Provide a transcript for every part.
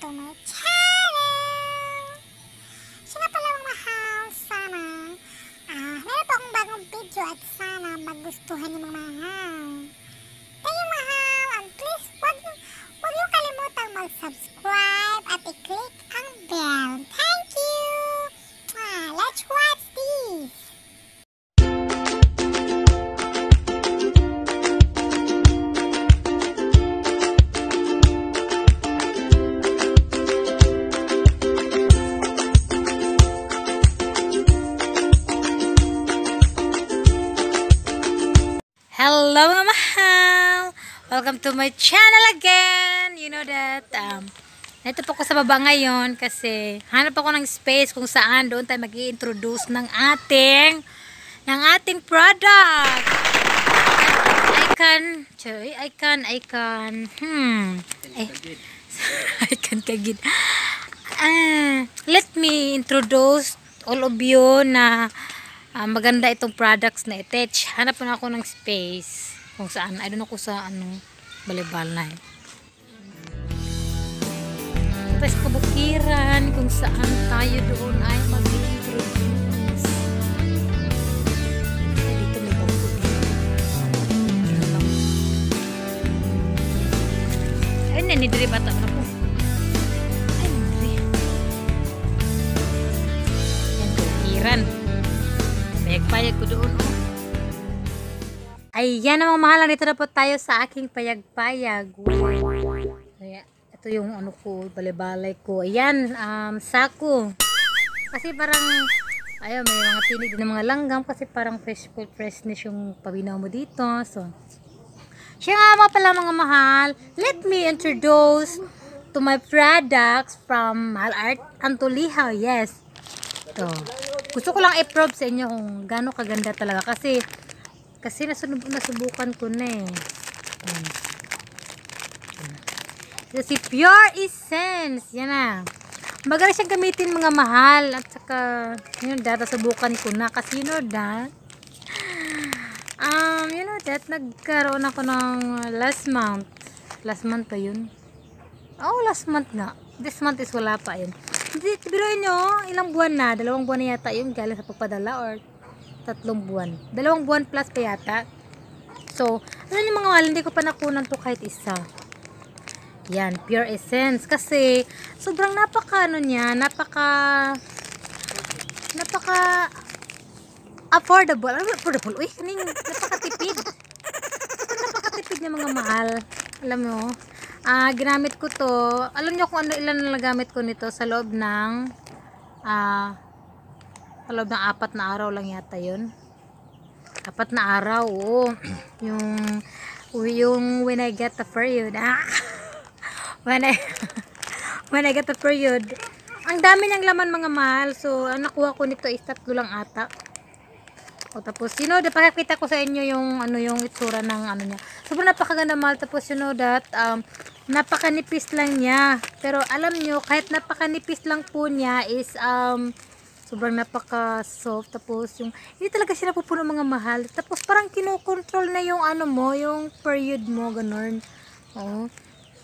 to my channel! Sino pala mga mahal, sana ah, meron po akong bagong video at sana magustuhan niyo mga mahal. You mahal and please wag, wag niyo kalimutang mag-subscribe at i-click ang bell. Thank you! Ah, let's watch Welcome to my channel again! You know that, um, nito po ko sa baba ngayon kasi hanap ako ng space kung saan doon tayo mag introduce ng ating ng ating product. Icon, choy, icon, icon, hmm, ay, icon kagid. Ah, let me introduce all of you na Ah, maganda itong products na itech. Hanap na ako ng space kung saan. I don't know kung sa ano, balibal na eh. Tapos kabukiran kung saan tayo doon ay mag-introduce. Ay, dito may bangko din. Dito lang. Ay, nanidiri bata na. Ayan mga mahal, dito na po tayo sa aking payag-payag. Kaya, ito yung ano ko, balibalay ko. Ayan, um, sako. Kasi parang, ayun, may mga tinig din ng mga langgam kasi parang fresh food freshness yung pabinaw mo dito. So, siya nga mga pala mga mahal, let me introduce to my products from Mahal Art Antulihaw. Yes. Ito. Gusto ko lang i-probe sa inyo kung gaano kaganda talaga kasi kasi nasunod, nasubukan ko na eh. Ayan. Kasi pure essence. Yan na. Magaling siyang gamitin mga mahal. At saka, yun data subukan ko na. Kasi you know that, um, you know that, nagkaroon ako ng last month. Last month pa yun. Oh, last month nga. This month is wala pa yun. Biruin nyo, ilang buwan na. Dalawang buwan na yata yung galing sa pagpadala or tatlong buwan. Dalawang buwan plus pa yata. So, alam niyo mga mahal, hindi ko pa nakunan to kahit isa. Yan, pure essence. Kasi, sobrang napaka ano niya, napaka napaka affordable. Ano affordable? Uy, kaning napakatipid. Napakatipid niya mga mahal. Alam mo, ah ginamit ko to. Alam niyo kung ano ilan na nagamit ko nito sa loob ng ah sa loob ng apat na araw lang yata yun. Apat na araw, oo. yung yung when I get the period. Ah, when I when I get the period. Ang dami niyang laman mga mahal. So, ang nakuha ko nito is tatlo lang ata. O tapos, you know, napakakita ko sa inyo yung ano yung itsura ng ano niya. Sobrang napakaganda mahal. Tapos, you know that, um, napakanipis lang niya. Pero alam nyo, kahit napakanipis lang po niya is, um, sobrang napaka soft. Tapos, yung, hindi talaga siya napupuno mga mahal. Tapos, parang kinokontrol na yung ano mo, yung period mo, ganun. Oo.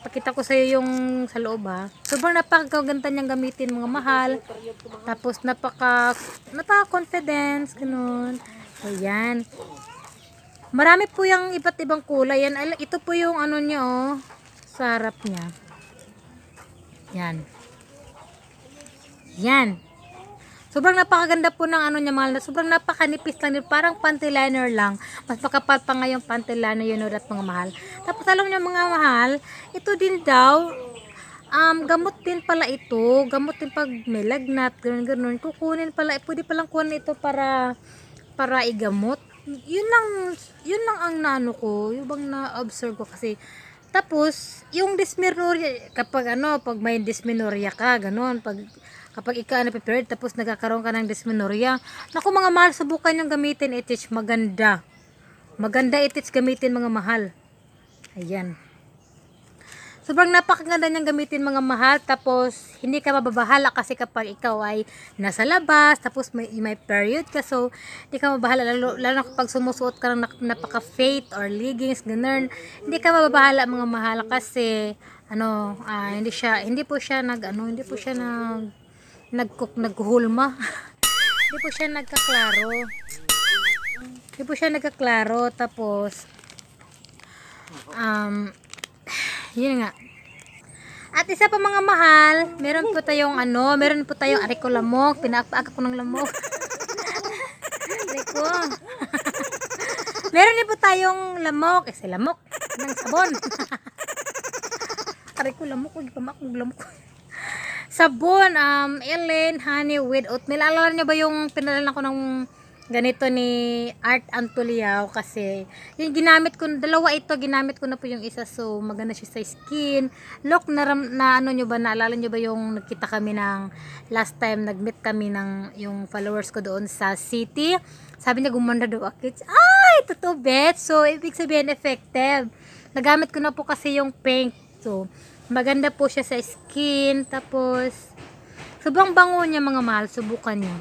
Pakita ko sa iyo yung sa loob ha. Sobrang napakaganda niyang gamitin mga mahal. Tapos napaka napaka confidence ganun. Ayan. Marami po yung iba't ibang kulay. Yan, ito po yung ano niya oh. Sa harap niya. Yan. Yan. Sobrang napakaganda po ng ano niya mahal. na Sobrang napakanipis lang din. Parang panty liner lang. Mas makapal pa nga yung panty liner yun ulit mga mahal. Tapos alam niyo mga mahal, ito din daw, um, gamot din pala ito. Gamot din pag may lagnat, ganun ganun. Kukunin pala, pwede palang kunin ito para para igamot. Yun lang, yun lang ang naano ko. Yung bang na-observe ko kasi tapos, yung dysmenorrhea, kapag ano, pag may dysmenorrhea ka, ganun, pag, kapag ikaw na prepared, tapos nagkakaroon ka ng dysmenorrhea, naku mga mahal, subukan yung gamitin, itich, maganda. Maganda itich gamitin mga mahal. Ayan. Sobrang napakaganda niyang gamitin mga mahal. Tapos, hindi ka mababahala kasi kapag ikaw ay nasa labas, tapos may, may period ka. So, hindi ka mababahala. Lalo, lalo kapag sumusuot ka ng nak- napaka-fate or leggings, ganun. Hindi ka mababahala mga mahal kasi, ano, ah, hindi siya, hindi po siya nag, ano, hindi po siya nag, nagcook, naghulma. hindi po siya nagkaklaro. Hindi po siya nagkaklaro. Tapos, um, yun nga. At isa pa mga mahal, meron po tayong ano, meron po tayong ariko lamok. Pinapaaka ko ng lamok. ariko. meron din po tayong lamok. Eh, lamok. Ng sabon. ariko lamok. Huwag pa makong lamok. Sabon, um, Ellen, honey with oatmeal. Alala niyo ba yung pinadala ko ng ganito ni Art Antuliao kasi yung ginamit ko, dalawa ito, ginamit ko na po yung isa so maganda siya sa skin. Look, na, na ano nyo ba, naalala nyo ba yung nagkita kami ng last time, nag-meet kami ng yung followers ko doon sa city. Sabi niya gumanda daw ako. Ay, totoo bet. So, ibig sabihin effective. Nagamit ko na po kasi yung pink. So, maganda po siya sa skin. Tapos, sobrang bango niya mga mahal. Subukan niyo.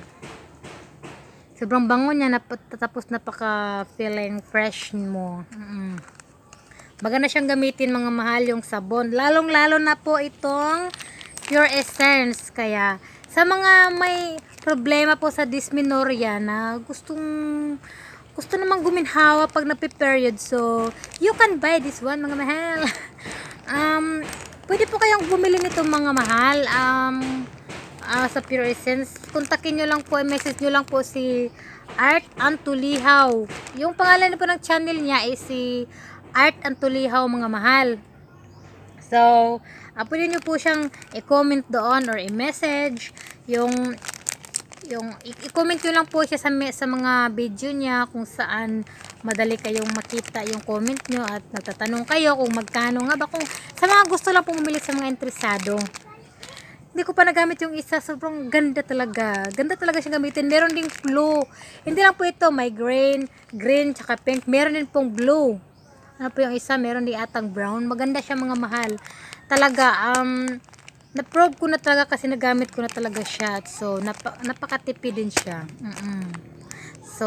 Sobrang bango niya, nap tapos napaka feeling fresh mo. Mm Maganda siyang gamitin mga mahal yung sabon. Lalong lalo na po itong Pure Essence. Kaya sa mga may problema po sa dysmenorrhea na gustong gusto namang guminhawa pag nape-period. So, you can buy this one mga mahal. um, pwede po kayong bumili nito mga mahal. Um, ah, sa Pure Essence, kontakin nyo lang po, message nyo lang po si Art Antulihaw. Yung pangalan po ng channel niya is si Art Antulihaw mga mahal. So, uh, pwede nyo po siyang i-comment doon or i-message yung yung i-comment nyo lang po siya sa, sa mga video niya kung saan madali kayong makita yung comment nyo at nagtatanong kayo kung magkano nga ba kung sa mga gusto lang po bumili sa mga interesado hindi ko pa nagamit yung isa. Sobrang ganda talaga. Ganda talaga siyang gamitin. Meron ding blue. Hindi lang po ito. May green, green, tsaka pink. Meron din pong blue. Ano po yung isa? Meron din atang brown. Maganda siya mga mahal. Talaga, um, na-probe ko na talaga kasi nagamit ko na talaga siya. So, napa, napakatipid din siya. Mm-mm. So,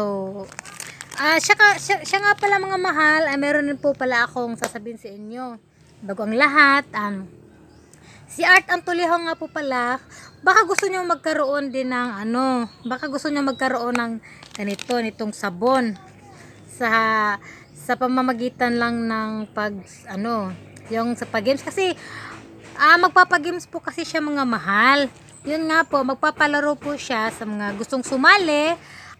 ah siya, ka- siya, siya nga pala mga mahal. Ah, meron din po pala akong sasabihin sa inyo. Bago ang lahat, um, Si Art Antuliho nga po pala, baka gusto niyo magkaroon din ng ano, baka gusto niyo magkaroon ng ganito, nitong sabon sa sa pamamagitan lang ng pag ano, yung sa pag-games kasi ah magpapagames po kasi siya mga mahal. Yun nga po, magpapalaro po siya sa mga gustong sumali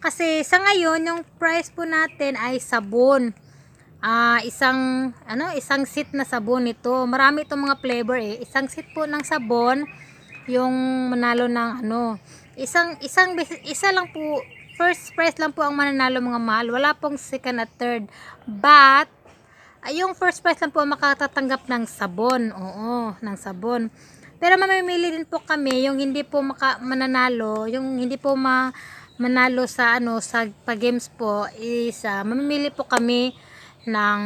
kasi sa ngayon yung price po natin ay sabon. Ah isang ano isang set na sabon ito marami itong mga flavor eh. Isang set po ng sabon yung manalo ng ano isang isang isa lang po first prize lang po ang mananalo mga mahal. Wala pong second at third. But ay, yung first prize lang po ang makatatanggap ng sabon. Oo ng sabon. Pero mamimili din po kami yung hindi po maka, mananalo yung hindi po ma, manalo sa ano sa pag-games po is ah, mamimili po kami ng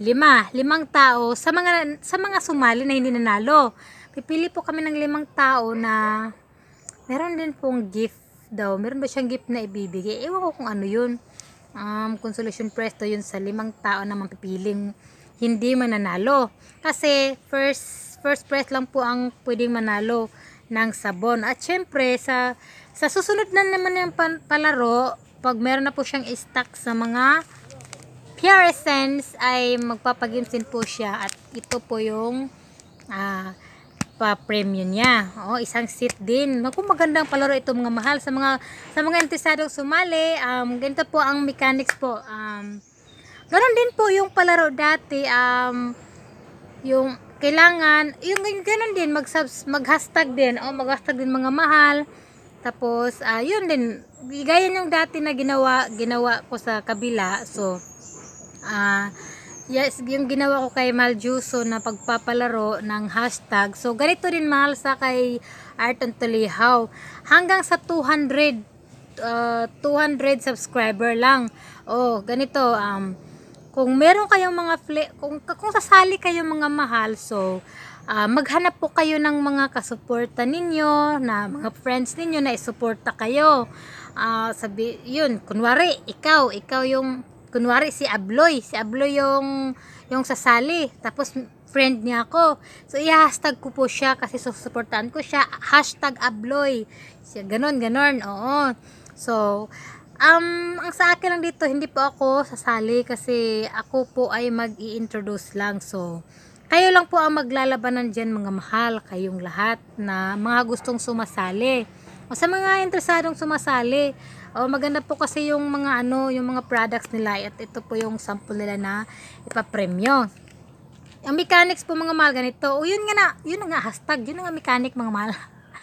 lima, limang tao sa mga sa mga sumali na hindi nanalo. Pipili po kami ng limang tao na meron din pong gift daw. Meron ba siyang gift na ibibigay? Ewan ko kung ano yun. Um, consolation prize to yun sa limang tao na mapipiling hindi mananalo. Kasi first first prize lang po ang pwedeng manalo ng sabon. At syempre sa sa susunod na naman yung pan- palaro, pag meron na po siyang stock sa mga Pure Essence ay magpapagames din po siya at ito po yung ah, pa-premium niya. Oh, isang seat din. Naku, magandang palaro ito mga mahal sa mga sa mga interesadong sumali. Um, ganito po ang mechanics po. Um, Ganon din po yung palaro dati. Um, yung kailangan, yung ganun din, mag, mag-hashtag din. O, mag-hashtag din mga mahal. Tapos, ah yun din. Gaya yung dati na ginawa, ginawa ko sa kabila. So, ah yes, yung ginawa ko kay Maljuso na pagpapalaro ng hashtag. So, ganito din mahal sa kay Art and Tulihaw. Hanggang sa 200 uh, 200 subscriber lang. Oh, ganito um kung meron kayong mga kung kung sasali kayong mga mahal so ah, maghanap po kayo ng mga kasuporta ninyo na mga friends ninyo na isuporta kayo. Ah, sabi yun kunwari ikaw ikaw yung kunwari si Abloy si Abloy yung yung sasali tapos friend niya ako. So i-hashtag ko po siya kasi susuportahan ko siya hashtag Abloy. Siya ganon ganon oo. So Um, ang sa akin lang dito, hindi po ako sasali kasi ako po ay mag introduce lang. So, kayo lang po ang maglalabanan dyan mga mahal, kayong lahat na mga gustong sumasali. O sa mga interesadong sumasali, o maganda po kasi yung mga ano, yung mga products nila at ito po yung sample nila na ipapremyo. Ang mechanics po mga mahal ganito, o yun nga na, yun na nga hashtag, yun na nga mechanic mga mahal.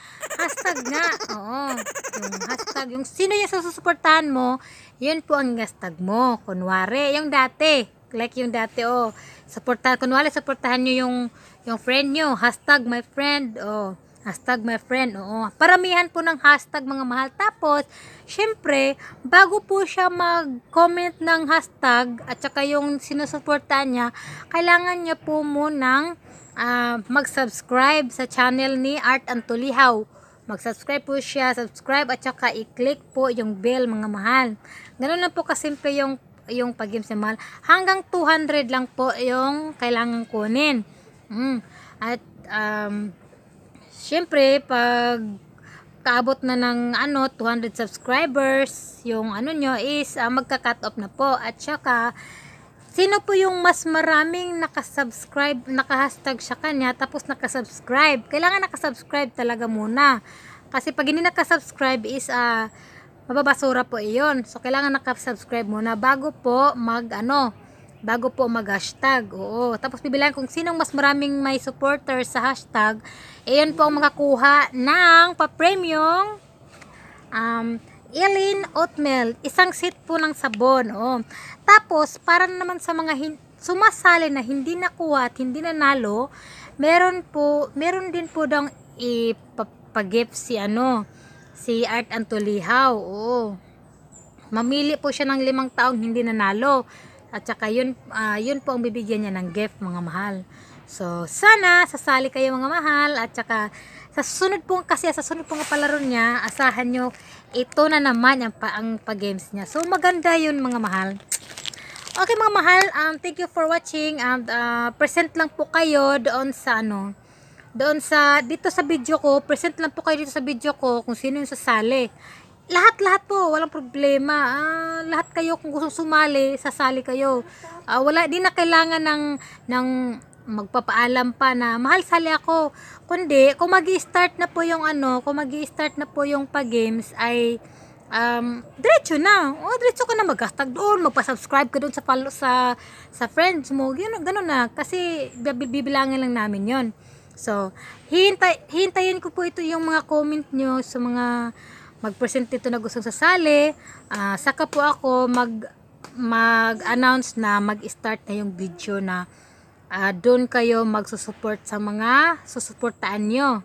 hashtag nga. Oo. Yung hashtag. Yung sino yung susuportahan mo, yun po ang hashtag mo. Kunwari, yung dati. Like yung dati, oh. Suportahan, kunwari, suportahan nyo yung, yung friend nyo. Hashtag my friend. Oh. Hashtag my friend. Oo. Paramihan po ng hashtag mga mahal. Tapos, syempre, bago po siya mag-comment ng hashtag at saka yung sinusuportahan niya, kailangan niya po munang ah, mag-subscribe sa channel ni Art Antulihaw. Mag-subscribe po siya, subscribe at saka i-click po yung bell mga mahal. Ganun lang po kasimple yung yung pag-games ni mahal. Hanggang 200 lang po yung kailangan kunin. Mm. At um, syempre pag kaabot na ng ano 200 subscribers, yung ano nyo is ah, magka-cut off na po. At saka Sino po yung mas maraming nakasubscribe, nakahashtag sa kanya, tapos nakasubscribe? Kailangan nakasubscribe talaga muna. Kasi pag hindi nakasubscribe is, ah, mababasura po iyon. So, kailangan nakasubscribe muna bago po mag, ano, bago po mag-hashtag. Oo. Tapos, bibilang kung sinong mas maraming may supporter sa hashtag, iyon po ang makakuha ng papremyong um, Eileen Oatmeal, isang set po ng sabon. Oh. Tapos, para naman sa mga hin- sumasali na hindi nakuha at hindi nanalo, meron po, meron din po daw ipapag-gift si ano, si Art Antulihaw. Oo. Mamili po siya ng limang taong hindi nanalo. At saka yun, ah, yun po ang bibigyan niya ng gift mga mahal. So, sana sasali kayo mga mahal at saka sa susunod po kasi sa susunod po nga palaro niya, asahan nyo ito na naman ang, pa, ang pag-games niya. So, maganda yun mga mahal. Okay mga mahal, um, thank you for watching and uh, present lang po kayo doon sa ano, doon sa, dito sa video ko, present lang po kayo dito sa video ko kung sino yung sasali. Lahat-lahat po, walang problema. Ah, lahat kayo kung gusto sumali, sasali kayo. Ah, wala, di na kailangan ng, ng magpapaalam pa na mahal sali ako. Kundi, kung mag start na po yung ano, kung mag start na po yung pag-games ay um, diretso na. O, diretso ka na mag-hashtag doon, magpa-subscribe ka doon sa follow, sa sa friends mo. Ganun, ganun na kasi bib- bibilangin lang namin 'yon. So, hintay hintayin ko po ito yung mga comment nyo sa mga mag-present ito na gustong sasali. Ah, saka po ako mag mag-announce na mag-start na yung video na ah, doon kayo magsusupport sa mga susuportaan nyo.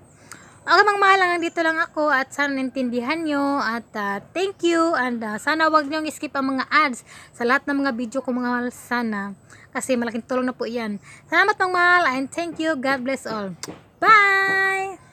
Okay, mga mahal lang, dito lang ako at sana naintindihan nyo at ah, thank you and ah, sana wag nyo skip ang mga ads sa lahat ng mga video ko mga mahal sana kasi malaking tulong na po yan. Salamat mga mahal and thank you. God bless all. Bye!